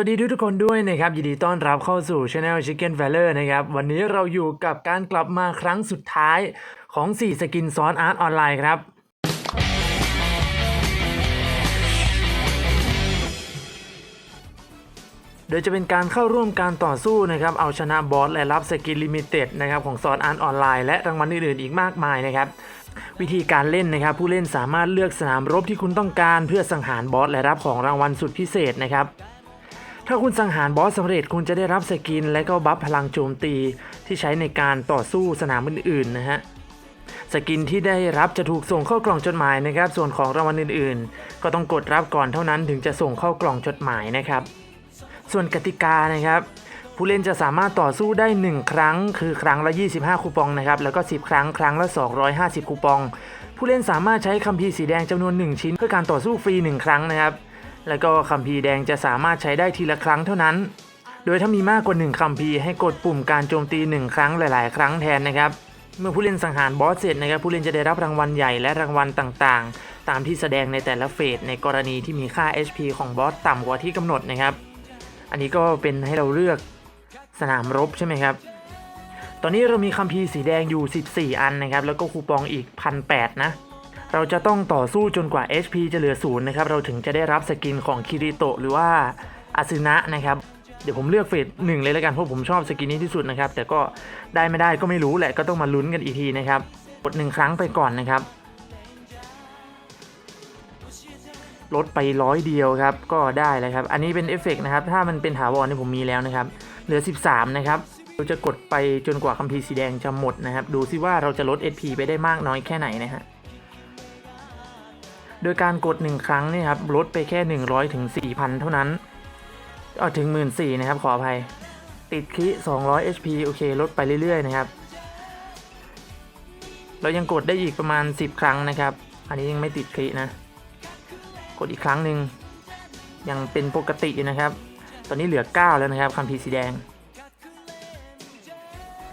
วัสดีทุกคนด้วยนะครับ ยินดีต้อนรับเข้าสู่ Channel Chicken v a l e r นะครับ วันนี้เราอยู่กับการกลับมาครั้งสุดท้ายของ 4 สกินซ้อนอาร์ตออนไลน์ครับ โดยจะเป็นการเข้าร่วมการต่อสู้นะครับ เอาชนะบอสและรับสกินลิมิเต็ดนะครับของซอนอาร์ตออนไลน์และรางวัลอื่นๆอีกมากมายนะครับวิธีการเล่นนะครับ ผู้เล่นสามารถเลือกสนามรบที่คุณต้องการเพื่อสังหารบอสและรับของรางวัลสุดพิเศษนะครับ ถ้าคุณสังหารบอสสำเร็จคุณจะได้รับสกิน และก็บัฟพลังโจมตีที่ใช้ในการต่อสู้สนามอื่นๆนะฮะสกินที่ได้รับจะถูกส่งเข้ากล่องจดหมายนะครับ ส่วนของรางวัลอื่นๆ ก็ต้องกดรับก่อนเท่านั้นถึงจะส่งเข้ากล่องจดหมายนะครับ ส่วนกติกานะครับ ผู้เล่นจะสามารถต่อสู้ได้ 1 ครั้ง คือครั้งละ 25 คูปองนะครับ แล้วก็ 10 ครั้งครั้งละ 250 คูปอง ผู้เล่นสามารถใช้คัมภีร์สีแดงจำนวน 1 ชิ้น เพื่อการต่อสู้ฟรี 1 ครั้งนะครับ แล้วก็คัมภีร์แดงจะสามารถใช้ได้ทีละครั้งเท่านั้น โดยถ้ามีมากกว่า1คัมภีร์ให้กดปุ่มการโจมตี 1 ครั้งหลาย ๆ ครั้งแทนนะครับ เมื่อผู้เล่นสังหารบอสเสร็จนะครับผู้เล่นจะได้รับรางวัลใหญ่และรางวัลต่างๆ ตามที่แสดงในแต่ละเฟสในกรณีที่มีค่า HP ของบอสต่ำกว่าที่กำหนดนะครับ อันนี้ก็เป็นให้เราเลือกสนามรบใช่ไหมครับตอนนี้เรามีคัมภีร์สีแดงอยู่ 14 อันนะครับ แล้วก็คูปองอีก 1,800 นะ เราจะต้องต่อสู้จนกว่า HP จะเหลือศูนย์นะครับ เราถึงจะได้รับสกินของคิริโตะหรือว่าอาซึนะนะครับ เดี๋ยวผมเลือกเฟสหนึ่งเลยแล้วกัน เพราะผมชอบสกินนี้ที่สุดนะครับ แต่ก็ได้ไม่ได้ก็ไม่รู้แหละ ก็ต้องมาลุ้นกันอีกทีนะครับ กดหนึ่งครั้งไปก่อนนะครับ ลดไปร้อยเดียวครับ ก็ได้เลยครับ อันนี้เป็นเอฟเฟกต์นะครับ ถ้ามันเป็นถาวรเนี่ยผมมีแล้วนะครับ เหลือ 13 นะครับเราจะกดไปจนกว่าคัมภีร์สีแดงจะหมดนะครับ ดูซิว่าเราจะลด HP ไปได้มากน้อยแค่ไหนนะฮะ โดยการกด 1 ครั้งนี่ครับลดไปแค่ 100ถึง4,000 เท่านั้นเออถึง 14,000นะครับขออภัย ติดคิ200 HP โอเค ลดไปเรื่อยๆนะครับ เรายังกดได้อีกประมาณ 10 ครั้งนะครับ อันนี้ยังไม่ติดคลินะ กดอีกครั้งหนึ่งยังเป็นปกติอยู่นะครับ ตอนนี้เหลือ 9 แล้วนะครับคัมภีร์สีแดง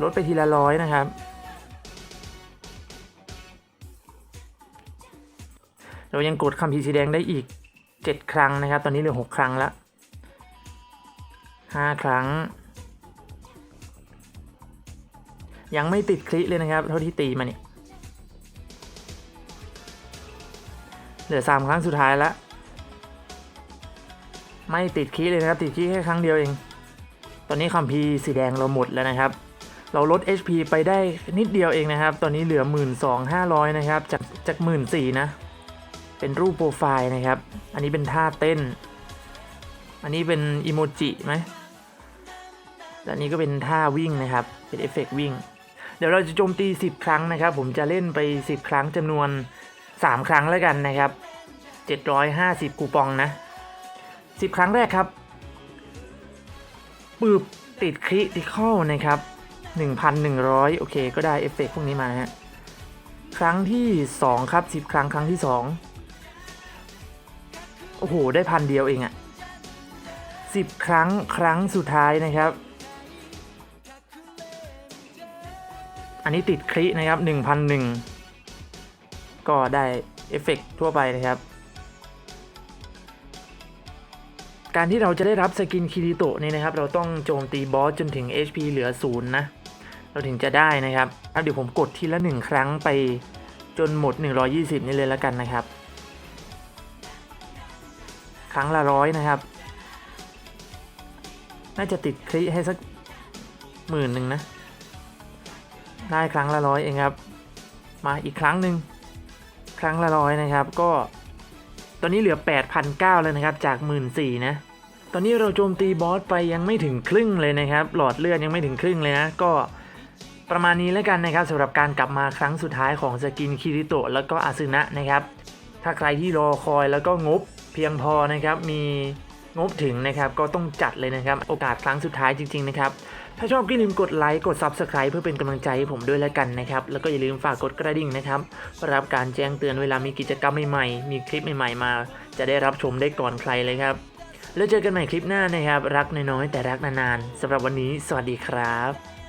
ลดไปทีละร้อยนะครับ เรายังกดคัมภีสีแดงได้อีก 7 ครั้งนะครับ ตอนนี้เหลือ 6 ครั้งละ5ครั้ง ยังไม่ติดคลิเลยนะครับ เท่าที่ตีมาเนี่ยเหลือ 3 ครั้งสุดท้ายแล้วไม่ติดคีย์เลยนะครับ ติดคีย์แค่ครั้งเดียวเอง ตอนนี้คัมภีสีแดงเราหมดแล้วนะครับ เราลด HP ไปได้นิดเดียวเองนะครับ ตอนนี้เหลือ 12,500 นะครับ จากจาก 14,000นะ เป็นรูปโปรไฟล์นะครับ อันนี้เป็นท่าเต้น อันนี้เป็นอิโมจิไหมและนี้ก็เป็นท่าวิ่งนะครับ เป็นเอฟเฟกต์วิ่ง เดี๋ยวเราจะโจมตี 10 ครั้งนะครับ ผมจะเล่นไป 10 ครั้งจำนวน 3 ครั้งแล้วกันนะครับ 750 คูปองนะ 10 ครั้งแรกครับปืบติดคริติคอลนะครับ 1,100 โอเค ก็ได้เอฟเฟกต์พวกนี้มาฮะ ครั้งที่ 2 ครับ 10 ครั้งครั้งที่ 2 อ้โห ได้พันเดียวเองอะ10ครั้งครั้งสุดท้ายนะครับ อันนี้ติดครินะครับ1,001ก็ได้เอฟเฟกต์ทั่วไปนะครับ การที่เราจะได้รับสกินคิริโตะนี่นะครับ เราต้องโจมตีบอสจนถึง HP เหลือศูนย์นะ เราถึงจะได้นะครับครับเดี๋ยวผมกดทีละหนึ่งครั้งไปจนหมด 120 นี่เลยแล้วกันนะครับ ครั้งละร้อยนะครับ น่าจะติดคลิให้สักหมื่นหนึ่งนะ ได้ครั้งละร้อยเองครับ มาอีกครั้งหนึ่งครั้งละร้อยนะครับ ก็ตอนนี้เหลือ 8,900แล้วนะครับ จาก 14,000นะ ตอนนี้เราโจมตีบอสไปยังไม่ถึงครึ่งเลยนะครับ หลอดเลือดยังไม่ถึงครึ่งเลยนะ ก็ประมาณนี้แล้วกันนะครับสำหรับการกลับมาครั้งสุดท้ายของสกินคิริโตะแล้วก็อาซึนะนะครับ ถ้าใครที่รอคอยแล้วก็งบ เพียงพอนะครับมีงบถึงนะครับก็ต้องจัดเลยนะครับโอกาสครั้งสุดท้ายจริงๆนะครับถ้าชอบก็อย่าลืมกดไลค์กด Subscribe เพื่อเป็นกำลังใจให้ผมด้วยแล้วกันนะครับ แล้วก็อย่าลืมฝากกดกระดิ่งนะครับเพื่อรับการแจ้งเตือนเวลามีกิจกรรมใหม่ๆ มีคลิปใหม่ๆมา จะได้รับชมได้ก่อนใครเลยครับ แล้วเจอกันใหม่คลิปหน้านะครับ รักน้อยๆแต่รักนานๆสำหรับวันนี้ สวัสดีครับ